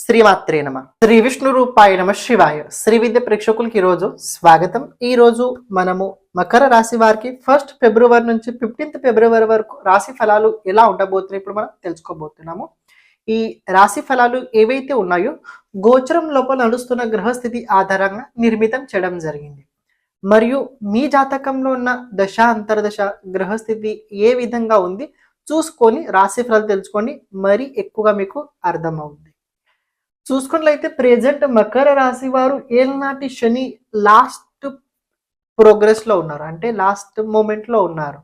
శ్రీమాత్రే నమ. శ్రీ విష్ణు రూపాయ నమ శివాయ. శ్రీ విద్య ప్రేక్షకులకి ఈరోజు స్వాగతం. ఈ రోజు మనము మకర రాశి వారికి ఫస్ట్ ఫిబ్రవరి నుంచి ఫిఫ్టీన్త్ ఫిబ్రవరి వరకు రాశి ఫలాలు ఎలా ఉండబోతున్నాయి ఇప్పుడు మనం తెలుసుకోబోతున్నాము. ఈ రాశి ఫలాలు ఏవైతే ఉన్నాయో గోచరం లోపల నడుస్తున్న గ్రహస్థితి ఆధారంగా నిర్మితం చేయడం జరిగింది. మరియు మీ జాతకంలో ఉన్న దశ అంతర్దశ గ్రహస్థితి ఏ విధంగా ఉంది చూసుకొని రాశి ఫలాలు తెలుసుకొని మరీ ఎక్కువగా మీకు అర్థమవుతుంది చూసుకున్నట్లయితే ప్రెజెంట్ మకర రాశి వారు ఏలనాటి శని లాస్ట్ ప్రోగ్రెస్లో ఉన్నారు. అంటే లాస్ట్ మూమెంట్లో ఉన్నారు.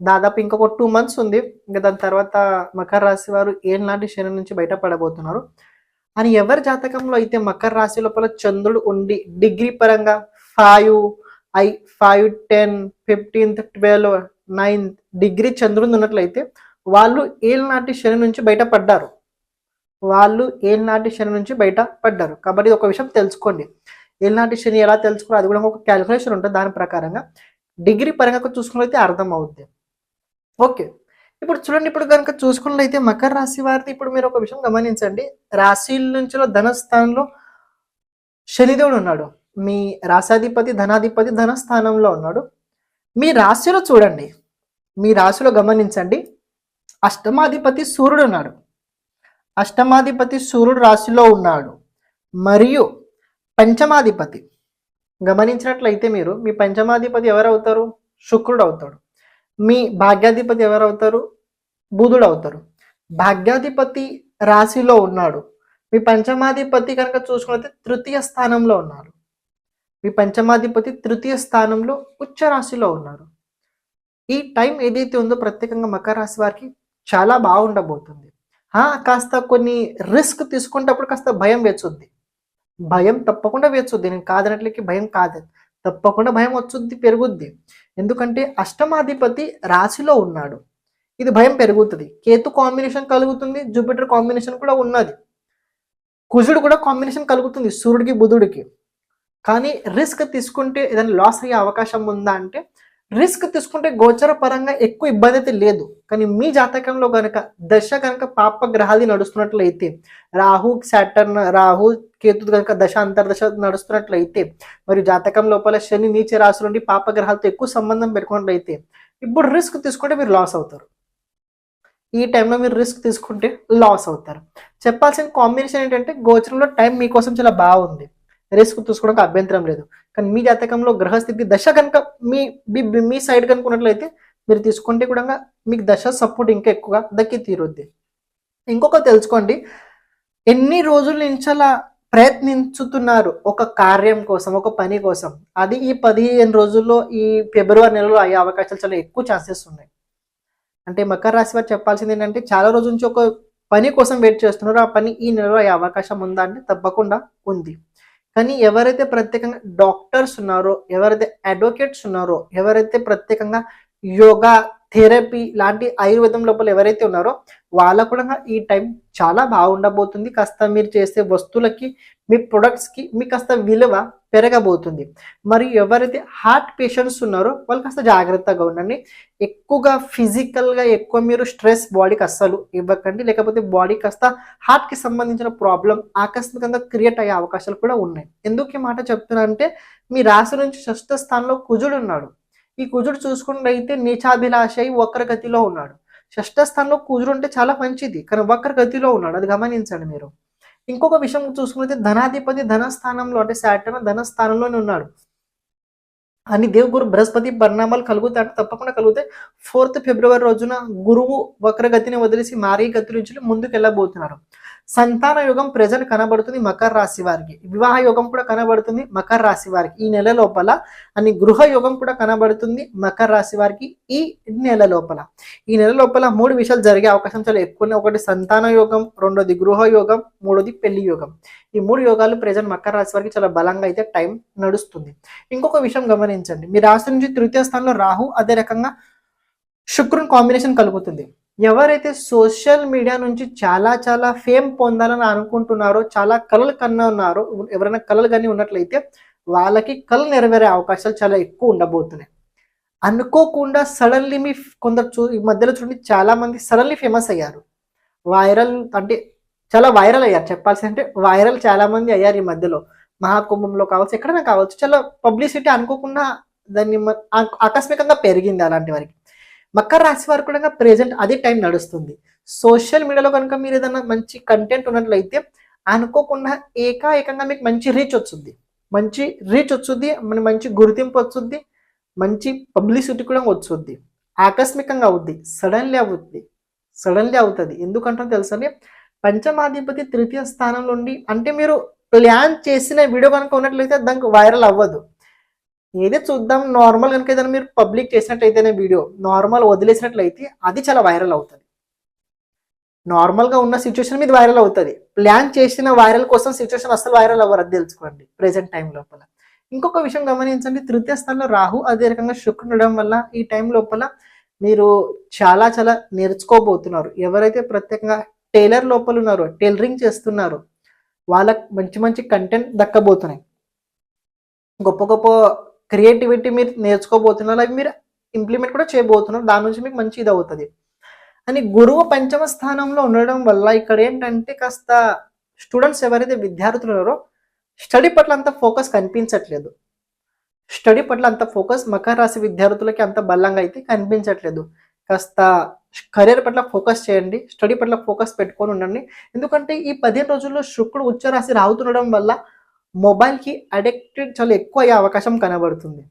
దాదాపు ఇంకొక టూ మంత్స్ ఉంది. ఇంకా దాని తర్వాత మకర రాశి వారు ఏలనాటి శని నుంచి బయటపడబోతున్నారు. అని ఎవరి జాతకంలో అయితే మకర రాశి లోపల చంద్రుడు ఉండి డిగ్రీ పరంగా five I five ten fifteenth twelve ninth degree చంద్రుడు ఉన్నట్లయితే వాళ్ళు ఏళ్ళనాటి శని నుంచి బయటపడ్డారు. వాళ్ళు ఏలినాటి శని నుంచి బయట పడ్డారు. కాబట్టి ఒక విషయం తెలుసుకోండి. ఏలినాటి శని ఎలా తెలుసుకోవాలి అది కూడా ఒక క్యాలిక్యులేషన్ ఉంటుంది. దాని ప్రకారంగా డిగ్రీ పరంగా చూసుకున్నట్లయితే అర్థం అవుద్ది ఓకే. ఇప్పుడు చూడండి ఇప్పుడు కనుక చూసుకున్నట్లయితే మకర రాశి వారిది ఇప్పుడు మీరు ఒక విషయం గమనించండి. రాశిల నుంచి ధనస్థానంలో శనిదేవుడు ఉన్నాడు. మీ రాశాధిపతి ధనాధిపతి ధనస్థానంలో ఉన్నాడు. మీ రాశిలో చూడండి. మీ రాశిలో గమనించండి. అష్టమాధిపతి సూర్యుడు ఉన్నాడు. అష్టమాధిపతి సూర్యుడు రాశిలో ఉన్నాడు. మరియు పంచమాధిపతి. గమనించినట్లయితే మీరు మీ పంచమాధిపతి ఎవరవుతారు? శుక్రుడు అవుతాడు. మీ భాగ్యాధిపతి ఎవరవుతారు? బుధుడు అవుతారు. భాగ్యాధిపతి రాశిలో ఉన్నాడు. మీ పంచమాధిపతి కనుక చూసుకున్నట్లయితే తృతీయ స్థానంలో ఉన్నారు మీ పంచమాధిపతి తృతీయ స్థానంలో ఉచ్చ రాశిలో ఉన్నారు. ఈ టైం ఏదైతే ఉందో ప్రత్యేకంగా మకర రాశి వారికి చాలా బాగుండబోతుంది. కాస్త కొన్ని రిస్క్ తీసుకునేటప్పుడు కాస్త భయం వేచుద్ది. భయం తప్పకుండా వేచుద్ది. నేను కాదనట్లకి భయం కాదు. తప్పకుండా భయం వచ్చుద్ది పెరుగుద్ది. ఎందుకంటే అష్టమాధిపతి రాశిలో ఉన్నాడు. ఇది భయం పెరుగుతుంది. కేతు కాంబినేషన్ కలుగుతుంది జూపిటర్ కాంబినేషన్ కూడా ఉన్నది. కుజుడు కూడా కాంబినేషన్ కలుగుతుంది సూర్యుడికి బుధుడికి. కానీ రిస్క్ తీసుకుంటే ఏదైనా లాస్ అయ్యే అవకాశం ఉందా అంటే రిస్క్ తీసుకుంటే గోచర పరంగా ఎక్కువ ఇబ్బంది అయితే లేదు. కానీ మీ జాతకంలో కనుక దశ కనుక పాప గ్రహాది నడుస్తున్నట్లయితే రాహు సాటర్న్ రాహు కేతు కనుక దశ అంతర్దశ నడుస్తున్నట్లయితే మరియు జాతకం లోపల శని నీచ రాశి నుండి పాప గ్రహాలతో ఎక్కువ సంబంధం పెట్టుకున్నట్లయితే ఇప్పుడు రిస్క్ తీసుకుంటే మీరు లాస్ అవుతారు. ఈ టైంలో మీరు రిస్క్ తీసుకుంటే లాస్ అవుతారు. చెప్పాల్సిన కాంబినేషన్ ఏంటంటే గోచరంలో టైం మీకోసం చాలా బాగుంది. రిస్క్ తీసుకోవడానికి అభ్యంతరం లేదు. కానీ మీ జాతకంలో గ్రహస్థితి దశ కనుక మీ మీ- సైడ్ కనుకున్నట్లయితే మీరు తీసుకుంటే కూడా మీకు దశ సపోర్ట్ ఇంకా ఎక్కువగా దక్కి తీరుద్ది. ఇంకొక తెలుసుకోండి. ఎన్ని రోజుల నుంచి అలా ప్రయత్నించుతున్నారు ఒక కార్యం కోసం ఒక పని కోసం? అది ఈ పదిహేను రోజుల్లో ఈ ఫిబ్రవరి నెలలో అయ్యే అవకాశాలు చాలా ఎక్కువ ఛాన్సెస్ ఉన్నాయి. అంటే మకర రాశి వారు చెప్పాల్సింది ఏంటంటే చాలా రోజుల నుంచి ఒక పని కోసం వెయిట్ చేస్తున్నారు. ఆ పని ఈ నెలలో అయ్యే అవకాశం ఉందా అంటే తప్పకుండా ఉంది. కానీ ఎవరైతే ప్రత్యేకంగా డాక్టర్స్ ఉన్నారో ఎవరైతే అడ్వకేట్స్ ఉన్నారో ఎవరైతే ప్రత్యేకంగా యోగా థెరపీ లాంటి ఆయుర్వేదం లోపల ఎవరైతే ఉన్నారో వాళ్ళకు కూడా ఈ టైం చాలా బాగుండబోతుంది. కాస్త మీరు చేసే వస్తువులకి మీ ప్రొడక్ట్స్కి మీ కాస్త విలువ పెరగబోతుంది. మరియు ఎవరైతే హార్ట్ పేషెంట్స్ ఉన్నారో వాళ్ళు కాస్త జాగ్రత్తగా ఉండండి. ఎక్కువగా ఫిజికల్గా ఎక్కువ మీరు స్ట్రెస్ బాడీకి అస్సలు ఇవ్వకండి. లేకపోతే బాడీ కాస్త హార్ట్కి సంబంధించిన ప్రాబ్లం ఆకస్మికంగా క్రియేట్ అయ్యే అవకాశాలు కూడా ఉన్నాయి. ఎందుకు ఈ మాట చెప్తున్నా అంటే మీ రాశి నుంచి షష్ఠ స్థానంలో కుజుడు ఉన్నాడు. ఈ కుజుడు చూసుకున్నట్లయితే నీచాభిలాష అయి వక్ర గతిలో ఉన్నాడు. షష్ఠ స్థానంలో కుజుడు ఉంటే చాలా మంచిది కానీ వక్ర గతిలో ఉన్నాడు. అది గమనించండి మీరు. ఇంకొక విషయం చూసుకుంటే ధనాధిపతి ధనస్థానంలో అంటే సాటర్న్ ధనస్థానంలోనే ఉన్నాడు. అని దేవగురు బృహస్పతి పరిణామాలు కలుగుతాయి అంటే తప్పకుండా కలిగితే ఫోర్త్ ఫిబ్రవరి రోజున గురువు వక్రగతిని వదిలేసి మారీ గతి నుంచి ముందుకు వెళ్ళబోతున్నారు సంతాన యోగం ప్రజెంట్ కనబడుతుంది మకర రాశి వారికి. వివాహ యోగం కూడా కనబడుతుంది మకర రాశి వారికి. ఈ నెల లోపల అని గృహ యోగం కూడా కనబడుతుంది మకర రాశి వారికి ఈ నెల లోపల. ఈ నెల లోపల మూడు విషయాలు జరిగే అవకాశం చాలా ఎక్కువనే ఒకటి సంతాన యోగం రెండోది గృహ యోగం మూడోది పెళ్ళి యోగం. ఈ మూడు యోగాలు ప్రజెంట్ మకర రాశి వారికి చాలా బలంగా అయితే టైం నడుస్తుంది. ఇంకొక విషయం గమనించండి. మీ రాశి నుంచి తృతీయ స్థానంలో రాహు అదే రకంగా శుక్రుని కాంబినేషన్ కలుగుతుంది. ఎవరైతే సోషల్ మీడియా నుంచి చాలా చాలా ఫేమ్ పొందాలని అనుకుంటున్నారో చాలా కళలు కన్నా ఉన్నారో ఎవరైనా కళలు కానీ ఉన్నట్లయితే వాళ్ళకి కళలు నెరవేరే అవకాశాలు చాలా ఎక్కువ ఉండబోతున్నాయి. అనుకోకుండా సడన్లీ మీ కొందరు చూ ఈ మధ్యలో చూడండి చాలా మంది సడన్లీ ఫేమస్ అయ్యారు. వైరల్ అంటే చాలా వైరల్ అయ్యారు. చెప్పాల్సి అంటే వైరల్ చాలా మంది అయ్యారు ఈ మధ్యలో. మహాకుంభంలో కావచ్చు ఎక్కడైనా కావచ్చు చాలా పబ్లిసిటీ అనుకోకుండా దాన్ని ఆకస్మికంగా పెరిగింది అలాంటి వారికి. మకర రాశి వారు కూడా ప్రెజెంట్ అదే టైం నడుస్తుంది. సోషల్ మీడియాలో కనుక మీరు ఏదైనా మంచి కంటెంట్ ఉన్నట్లయితే అనుకోకుండా ఏకాఏకంగా మీకు మంచి రీచ్ వస్తుంది. మంచి రీచ్ వచ్చుద్ది మన మంచి గుర్తింపు వచ్చుద్ది మంచి పబ్లిసిటీ కూడా వచ్చుద్ది ఆకస్మికంగా అవుద్ది సడన్లీ అవుద్ది సడన్లీ అవుతుంది. ఎందుకంటే తెలుసని పంచమాధిపతి తృతీయ స్థానం నుండి అంటే మీరు ప్లాన్ చేసిన వీడియో కనుక ఉన్నట్లయితే దానికి వైరల్ అవ్వదు. ఏదో చూద్దాం నార్మల్ కనుక ఏదైనా మీరు పబ్లిక్ చేసినట్టయితేనే వీడియో నార్మల్ వదిలేసినట్లయితే అది చాలా వైరల్ అవుతుంది. నార్మల్గా ఉన్న సిచ్యువేషన్ మీద వైరల్ అవుతుంది. ప్లాన్ చేసిన వైరల్ కోసం సిచ్యువేషన్ అసలు వైరల్ అవ్వరు అది తెలుసుకోండి ప్రెసెంట్ టైం లోపల. ఇంకొక విషయం గమనించండి తృతీయ స్థానంలో రాహు అదే రకంగా శుక్రుడు ఉండడం వల్ల ఈ టైం లోపల మీరు చాలా చాలా నేర్చుకోబోతున్నారు. ఎవరైతే ప్రత్యేకంగా టైలర్ లోపల ఉన్నారో టైలరింగ్ చేస్తున్నారో వాళ్ళకి మంచి మంచి కంటెంట్ దక్కబోతున్నాయి. గొప్ప గొప్ప క్రియేటివిటీ మీరు నేర్చుకోబోతున్నారు అవి మీరు ఇంప్లిమెంట్ కూడా చేయబోతున్నారు దాని నుంచి మీకు మంచి ఇది అవుతుంది. అని గురువు పంచమ స్థానంలో ఉండడం వల్ల ఇక్కడ ఏంటంటే కాస్త స్టూడెంట్స్ ఎవరైతే విద్యార్థులు ఉన్నారో స్టడీ పట్ల అంత ఫోకస్ కనిపించట్లేదు. స్టడీ పట్ల అంత ఫోకస్ మకర రాశి విద్యార్థులకి అంత బలంగా అయితే కనిపించట్లేదు. కాస్త కెరీర్ పట్ల ఫోకస్ చేయండి స్టడీ పట్ల ఫోకస్ పెట్టుకొని ఉండండి. ఎందుకంటే ఈ పదిహేను రోజుల్లో శుక్రుడు ఉచ్చరాశి రావుతుండడం వల్ల మొబైల్కి అడిక్టెడ్ చాలా ఎక్కువ అయ్యే అవకాశం కనబడుతుంది.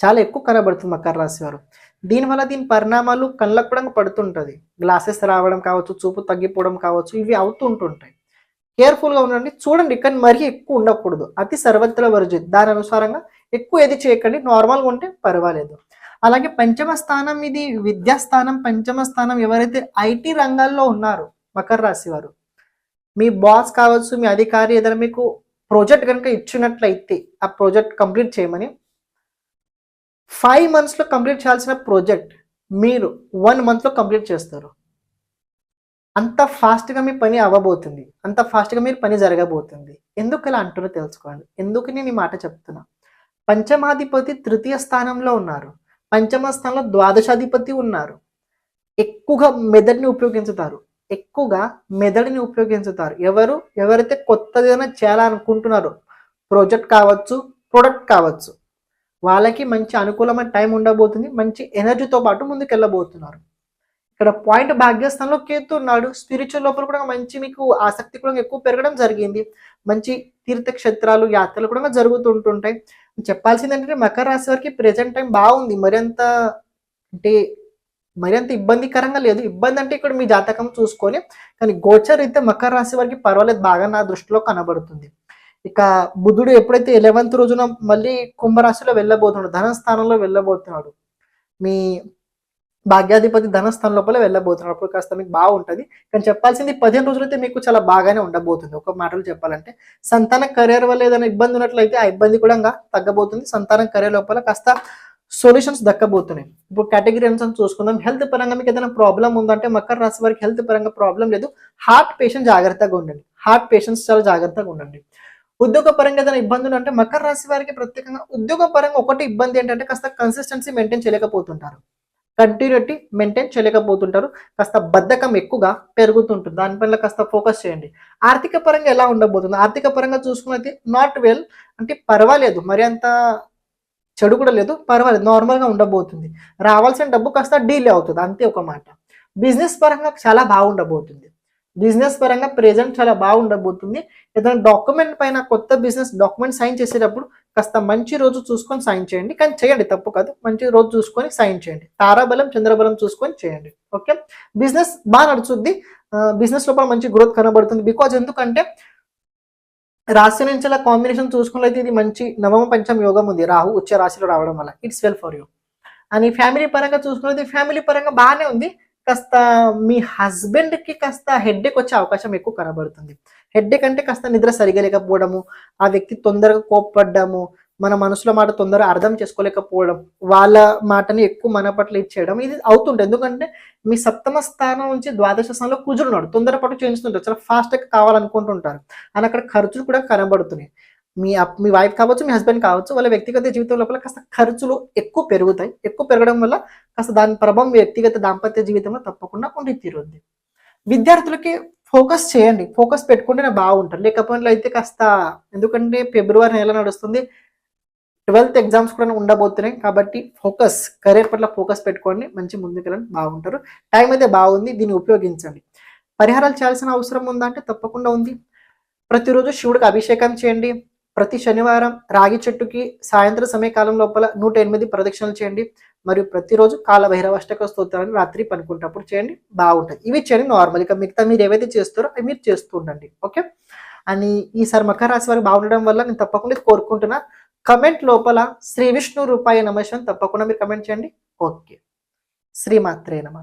చాలా ఎక్కువ కనబడుతుంది మకర రాశి వారు. దీనివల్ల దీని పరిణామాలు కళ్ళకు కూడా పడుతుంటుంది. గ్లాసెస్ రావడం కావచ్చు చూపు తగ్గిపోవడం కావచ్చు ఇవి అవుతుంటుంటాయి కేర్ఫుల్గా ఉండండి. చూడండి కానీ మరీ ఎక్కువ ఉండకూడదు. అతి సర్వత్ర వరజు. దాని అనుసారంగా ఎక్కువ ఏది చేయకండి. నార్మల్గా ఉంటే పర్వాలేదు. అలాగే పంచమ స్థానం ఇది విద్యా స్థానం. పంచమ స్థానం ఎవరైతే ఐటీ రంగాల్లో ఉన్నారో మకర రాశి వారు. మీ బాస్ కావచ్చు మీ అధికారి ఏదైనా మీకు ప్రాజెక్ట్ కనుక ఇచ్చినట్లయితే ఆ ప్రాజెక్ట్ కంప్లీట్ చేయమని. ఫైవ్ మంత్స్లో కంప్లీట్ చేయాల్సిన ప్రాజెక్ట్ మీరు వన్ మంత్లో కంప్లీట్ చేస్తారు. అంత ఫాస్ట్గా మీ పని అవ్వబోతుంది. అంత ఫాస్ట్గా మీరు పని జరగబోతుంది. ఎందుకు ఇలా అంటున్నా తెలుసుకోండి. ఎందుకు నేను ఈ మాట చెప్తున్నా? పంచమాధిపతి తృతీయ స్థానంలో ఉన్నారు. పంచమ స్థానంలో ద్వాదశాధిపతి ఉన్నారు. ఎక్కువగా మెదడుని ఉపయోగించుతారు. ఎక్కువగా మెదడుని ఉపయోగించుతారు. ఎవరు? ఎవరైతే కొత్తదైనా చేయాలనుకుంటున్నారో ప్రాజెక్ట్ కావచ్చు ప్రొడక్ట్ కావచ్చు వాళ్ళకి మంచి అనుకూలమైన టైం ఉండబోతుంది మంచి ఎనర్జీతో పాటు ముందుకెళ్ళబోతున్నారు. ఇక్కడ పాయింట్ భాగ్యస్థానంలో కేతు ఉన్నాడు. స్పిరిచువల్ లోపల కూడా మంచి మీకు ఆసక్తి కూడా ఎక్కువ పెరగడం జరిగింది. మంచి తీర్థక్షేత్రాలు యాత్రలు కూడా జరుగుతుంటుంటాయి. చెప్పాల్సింది ఏంటంటే మకర రాశి వారికి ప్రెజెంట్ టైం బాగుంది. మరింత అంటే మరింత ఇబ్బందికరంగా లేదు. ఇబ్బంది అంటే ఇక్కడ మీ జాతకం చూసుకొని కానీ గోచర్ అయితే మకర రాశి వారికి పర్వాలేదు బాగా నా దృష్టిలో కనబడుతుంది. ఇక బుధుడు ఎప్పుడైతే ఎలెవెంత్ రోజున మళ్ళీ కుంభరాశిలో వెళ్ళబోతున్నాడు ధనస్థానంలో వెళ్ళబోతున్నాడు మీ భాగ్యాధిపతి ధనస్థానం లోపల వెళ్ళబోతున్నాడు. అప్పుడు కాస్త మీకు బాగుంటుంది కానీ చెప్పాల్సింది పదిహేను రోజులైతే మీకు చాలా బాగానే ఉండబోతుంది. ఒక మాటలు చెప్పాలంటే సంతాన కెరీర్ వల్ల ఏదైనా ఇబ్బంది ఉన్నట్లయితే ఆ ఇబ్బంది కూడా ఇంకా తగ్గబోతుంది. సంతానం కెరీర్ లోపల కాస్త సొల్యూషన్స్ దక్కబోతున్నాయి. ఇప్పుడు కేటగిరీ అని చూసుకుందాం. హెల్త్ పరంగా మీకు ఏదైనా ప్రాబ్లం ఉందంటే మకర రాశి వారికి హెల్త్ పరంగా ప్రాబ్లం లేదు. హార్ట్ పేషెంట్ జాగ్రత్తగా ఉండండి. హార్ట్ పేషెంట్స్ చాలా జాగ్రత్తగా ఉండండి. ఉద్యోగ పరంగా ఏదైనా ఇబ్బందులు అంటే మకర రాశి వారికి ప్రత్యేకంగా ఉద్యోగ పరంగా ఒకటి ఇబ్బంది ఏంటంటే కాస్త కన్సిస్టెన్సీ మెయింటైన్ చేయలేకపోతుంటారు. కంటిన్యూటీ మెయింటైన్ చేయలేకపోతుంటారు. కాస్త బద్ధకం ఎక్కువగా పెరుగుతుంటుంది. దానిపైన కాస్త ఫోకస్ చేయండి. ఆర్థిక పరంగా ఎలా ఉండబోతుంది? ఆర్థిక పరంగా చూసుకున్నది నాట్ వెల్ అంటే పర్వాలేదు. మరి అంత చెడు కూడా లేదు పర్వాలేదు నార్మల్గా ఉండబోతుంది. రావాల్సిన డబ్బు కాస్త డీలే అవుతుంది అంతే ఒక మాట. బిజినెస్ పరంగా చాలా బాగుండబోతుంది. బిజినెస్ పరంగా ప్రెజెంట్ చాలా బాగుండబోతుంది. ఏదైనా డాక్యుమెంట్ పైన కొత్త బిజినెస్ డాక్యుమెంట్ సైన్ చేసేటప్పుడు కాస్త మంచి రోజు చూసుకొని సైన్ చేయండి. కానీ చేయండి తప్పు కాదు. మంచి రోజు చూసుకొని సైన్ చేయండి. తారాబలం చంద్రబలం చూసుకొని చేయండి. ఓకే? బిజినెస్ బాగా నడుచుద్ది బిజినెస్ లోపల మంచి గ్రోత్ కనబడుతుంది. బికాజ్ ఎందుకంటే రాశి నుంచి అలా కాంబినేషన్ చూసుకున్నట్లయితే ఇది మంచి నవమ పంచమ యోగం ఉంది. రాహు ఉచ్చ రాశిలో రావడం వల్ల. ఇట్స్ వెల్ ఫర్ యూ అని ఫ్యామిలీ పరంగా చూసుకున్నది ఫ్యామిలీ పరంగా బాగానే ఉంది. కాస్త మీ హస్బెండ్కి కాస్త హెడ్ఏక్ వచ్చే అవకాశం ఎక్కువ కనబడుతుంది. హెడ్ఏక్ అంటే కాస్త నిద్ర సరిగా లేకపోవడము ఆ వ్యక్తి తొందరగా కోప్పడ్డము మన మనసులో మాట తొందరగా అర్థం చేసుకోలేకపోవడం వాళ్ళ మాటని ఎక్కువ మన పట్ల ఇచ్చేయడం ఇది అవుతుంటుంది. ఎందుకంటే మీ సప్తమ స్థానం నుంచి ద్వాదశ స్థానంలో కుజుడున్నాడు తొందరపాటు చేయించుతుంటారు చాలా ఫాస్ట్గా కావాలనుకుంటుంటారు. అని అక్కడ ఖర్చులు కూడా కనబడుతున్నాయి. మీ మీ వైఫ్ కావచ్చు మీ హస్బెండ్ కావచ్చు వాళ్ళ వ్యక్తిగత జీవితం లోపల కాస్త ఖర్చులు ఎక్కువ పెరుగుతాయి. ఎక్కువ పెరగడం వల్ల కాస్త దాని ప్రభావం వ్యక్తిగత దాంపత్య జీవితంలో తప్పకుండా ఉండి తీరుద్ది విద్యార్థులకి ఫోకస్ చేయండి. ఫోకస్ పెట్టుకుంటేనే బాగుంటారు లేకపోతే అయితే కాస్త ఎందుకంటే ఫిబ్రవరి నెల నడుస్తుంది. ట్వెల్త్ ఎగ్జామ్స్ కూడా ఉండబోతున్నాయి. కాబట్టి ఫోకస్ కెరీర్ పట్ల ఫోకస్ పెట్టుకోండి. మంచి ముందుకెళ్ళండి. బాగుంటారు. టైం అయితే బాగుంది. దీన్ని ఉపయోగించండి. పరిహారాలు చేయాల్సిన అవసరం ఉందా అంటే తప్పకుండా ఉంది. ప్రతిరోజు శివుడికి అభిషేకం చేయండి. ప్రతి శనివారం రాగి చెట్టుకి సాయంత్రం సమయకాలం లోపల నూట ఎనిమిది ప్రదక్షిణలు చేయండి. మరియు ప్రతిరోజు కాల భైరవాష్టక స్తోత్రాన్ని రాత్రి పనుకుంటప్పుడు చేయండి. బాగుంటుంది ఇవి చేయండి నార్మల్ ఇక మిగతా మీరు ఏవైతే చేస్తారో అవి మీరు చేస్తూ ఉండండి. ఓకే అని ఈసారి మకర రాశి వారికి బాగుండడం వల్ల నేను తప్పకుండా కోరుకుంటున్నా. కమెంట్ లోపల శ్రీ విష్ణు రూపాయి నమశం తప్పకుండా మీరు కమెంట్ చేయండి. ఓకే. శ్రీమాత్రే నమ.